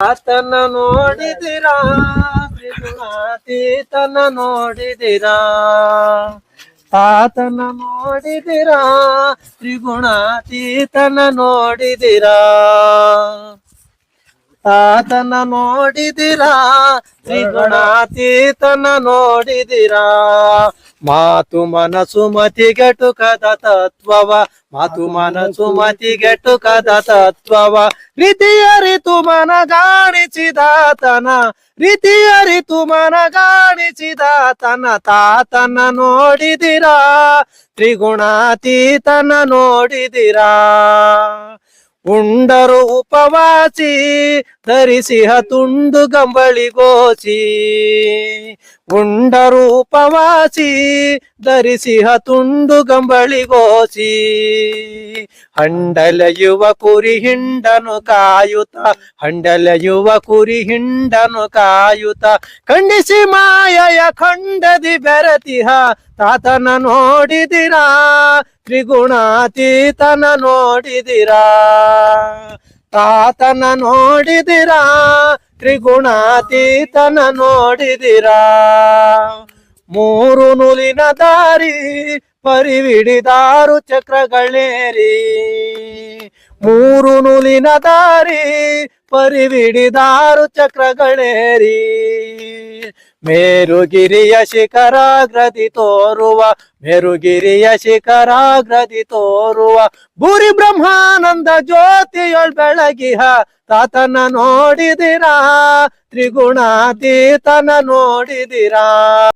ಆತನ ನೋಡಿದಿರಾ ತ್ರಿಗುಣಾತೀತನ ನೋಡಿದಿರಾ. ಆತನ ನೋಡಿದಿರಾ ತ್ರಿಗುಣಾತೀತನ ನೋಡಿದಿರಾ. ಆತನ ನೋಡಿದಿರಾ ತ್ರಿಗುಣಾತೀತನ ನೋಡಿದಿರಾ. ಮಾತು ಮನಸ್ಸು ಮತಿಗೆಟುಕದ ತತ್ವವ. ಮಾತು ಮನಸ್ಸು ಮತಿಗೆಟುಕದ ತತ್ವವ. ರೀತಿಯ ರಿತು ತನ ರೀತಿಯ ರಿತು ತನ ತಾತನ ನೋಡಿದಿರಾ. ತ್ರಿಗುಣಾತೀತನ ನೋಡಿದಿರಾ. ಉಂಡರು ಉಪವಾಸಿ, ಧರಿಸಿಹ ತುಂಡು ಗಂಬಳಿಗೋಸಿ ಉಂಡರು ಉಪವಾಸಿ, ಧರಿಸಿಹ ತುಂಡು ಹಂಡಲ ಯುವ ಕುರಿ ಹಿಂಡನು ಕಾಯುತ ಹಂಡಲ ಯುವ ಕುರಿ ಹಿಂಡನು ಕಾಯುತ. ಖಂಡಿಸಿ ಮಾಯಯ ಖಂಡದಿ ಬೆರತಿಹ, ತಾತನ ನೋಡಿದಿರಾ ತ್ರಿಗುಣಾತೀತನ ನೋಡಿದಿರಾ? ತಾತನ ನೋಡಿದಿರಾ? ತ್ರಿಗುಣಾತೀತನ ನೋಡಿದಿರಾ? ಮೂರು ನೂಲಿನ ದಾರಿ ಪರಿವಿಡಿದಾರು ಚಕ್ರಗಳೇರಿ. ಮೂರು ನೂಲಿನ ದಾರಿ ಪರಿವಿಡಿದಾರು ಚಕ್ರಗಳೇರಿ. ಮೇರುಗಿರಿಯ ಶಿಖರಾಗ್ರದಿ ತೋರುವ ಮೇರುಗಿರಿಯ ಶಿಖರಾಗ್ರದಿ ತೋರುವ. ಭೂರಿ ಬ್ರಹ್ಮಾನಂದ ಜ್ಯೋತಿಯೊಳ್ ಬೆಳಗಿಹ ತಾತನ ನೋಡಿದಿರಾ ತ್ರಿಗುಣಾತೀತನ ನೋಡಿದಿರಾ.